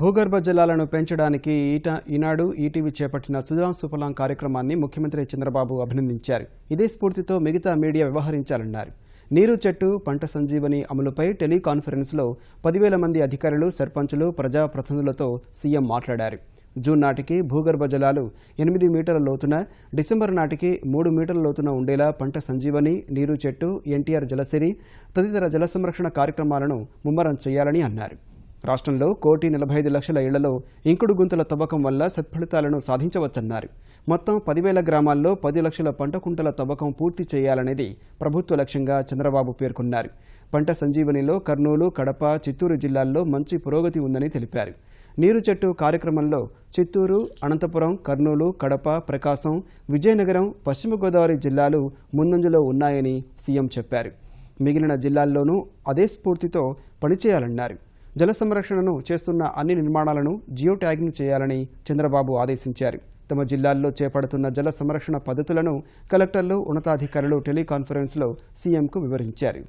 భూగర్భ జలాలను పెంచడానికి ఈట ఈనాడు ఈటీవీ చేపట్టిన సుజలాం సుఫలాం కార్యక్రమాన్ని ముఖ్యమంత్రి చంద్రబాబు అభినందించారు. ఇదే స్ఫూర్తితో మిగతా మీడియా వ్యవహరించాలన్నారు. నీరు చెట్టు పంట సంజీవని అమలుపై టెలికాన్ఫరెన్స్లో పదివేల మంది అధికారులు సర్పంచులు ప్రజాప్రతినిధులతో సీఎం మాట్లాడారు. జూన్ నాటికి భూగర్భ జలాలు ఎనిమిది మీటర్ల లోతున డిసెంబర్ నాటికి మూడు మీటర్ల లోతున ఉండేలా పంట సంజీవని నీరు చెట్టు ఎన్టీఆర్ జలసిరి తదితర జల సంరక్షణ కార్యక్రమాలను ముమ్మరం చేయాలని అన్నారు. రాష్ట్రంలో కోటి నలభై ఐదు లక్షల ఇళ్ళలో ఇంకుడు గుంతల తవ్వకం వల్ల సత్ఫలితాలను సాధించవచ్చన్నారు. మొత్తం పదివేల గ్రామాల్లో పది లక్షల పంట కుంటల తవ్వకం పూర్తి చేయాలనేది ప్రభుత్వ లక్ష్యంగా చంద్రబాబు పేర్కొన్నారు. పంట సంజీవనిలో కర్నూలు కడప చిత్తూరు జిల్లాల్లో మంచి పురోగతి ఉందని తెలిపారు. నీరు చెట్టు కార్యక్రమంలో చిత్తూరు అనంతపురం కర్నూలు కడప ప్రకాశం విజయనగరం పశ్చిమ గోదావరి జిల్లాలు ముందంజలో ఉన్నాయని సీఎం చెప్పారు. మిగిలిన జిల్లాల్లోనూ అదే స్ఫూర్తితో పనిచేయాలన్నారు. జల సంరక్షణను చేస్తున్న అన్ని నిర్మాణాలను జియో ట్యాగింగ్ చేయాలని చంద్రబాబు ఆదేశించారు. తమ జిల్లాల్లో చేపడుతున్న జల సంరక్షణ పద్ధతులను కలెక్టర్లు ఉన్నతాధికారులు టెలికాన్ఫరెన్స్లో సీఎంకు వివరించారు.